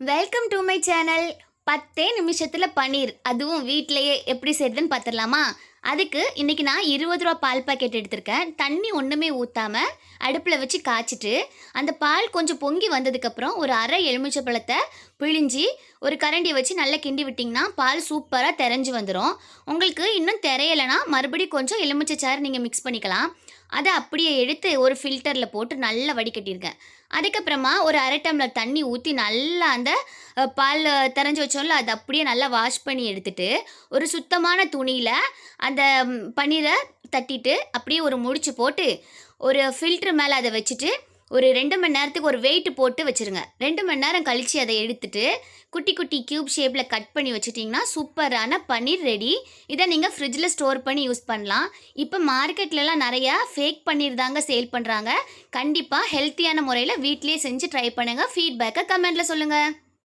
Welcome to my channel பத்தே நிமிஷத்தில் பன்னீர். அதுவும் வீட்டிலையே எப்படி செய்யுதுன்னு பார்த்துடலாமா அதுக்கு இன்றைக்கி நான் இருபது ரூபா பால் பாக்கெட் எடுத்திருக்கேன். தண்ணி ஒன்றுமே ஊற்றாமல் அடுப்பில் வச்சு காய்ச்சிட்டு அந்த பால் கொஞ்சம் பொங்கி வந்ததுக்கப்புறம் ஒரு அரை எலுமிச்சை பழத்தை பிழிஞ்சி ஒரு கரண்டியை வச்சு நல்லா கிண்டி விட்டிங்கன்னா பால் சூப்பராக தெரிஞ்சு வந்துடும் உங்களுக்கு இன்னும் தெரியலைன்னா மறுபடியும் கொஞ்சம் எலுமிச்சை சாறு நீங்கள் மிக்ஸ் பண்ணிக்கலாம். அதை அப்படியே எடுத்து ஒரு ஃபில்டரில் போட்டு நல்லா வடிகட்டியிருக்கேன் அதுக்கப்புறமா ஒரு அரை டம்ளர் தண்ணி ஊற்றி நல்லா அந்த பால் தெரிஞ்சு வச்சோம்ல அதை அப்படியே நல்லா வாஷ் பண்ணி எடுத்துட்டு ஒரு சுத்தமான துணியில் அந்த அந்த பன்னீரை தட்டிட்டு அப்படியே ஒரு முடிச்சு போட்டு ஒரு ஃபில்ட்ரு மேலே அதை வச்சுட்டு ஒரு ரெண்டு மணி நேரத்துக்கு ஒரு வெயிட் போட்டு வச்சுருங்க. ரெண்டு மணி நேரம் கழித்து அதை எடுத்துட்டு குட்டி குட்டி க்யூப் ஷேப்பில் கட் பண்ணி வச்சுட்டிங்கன்னா சூப்பரான பன்னீர் ரெடி இதை நீங்கள் ஃப்ரிட்ஜில் ஸ்டோர் பண்ணி யூஸ் பண்ணலாம். இப்போ மார்க்கெட்லலாம் நிறையா ஃபேக் பன்னீர் தாங்க சேல் பண்ணுறாங்க கண்டிப்பாக ஹெல்த்தியான முறையில் வீட்லேயே செஞ்சு ட்ரை பண்ணுங்கள் ஃபீட்பேக்கை கமெண்ட்டில் சொல்லுங்கள்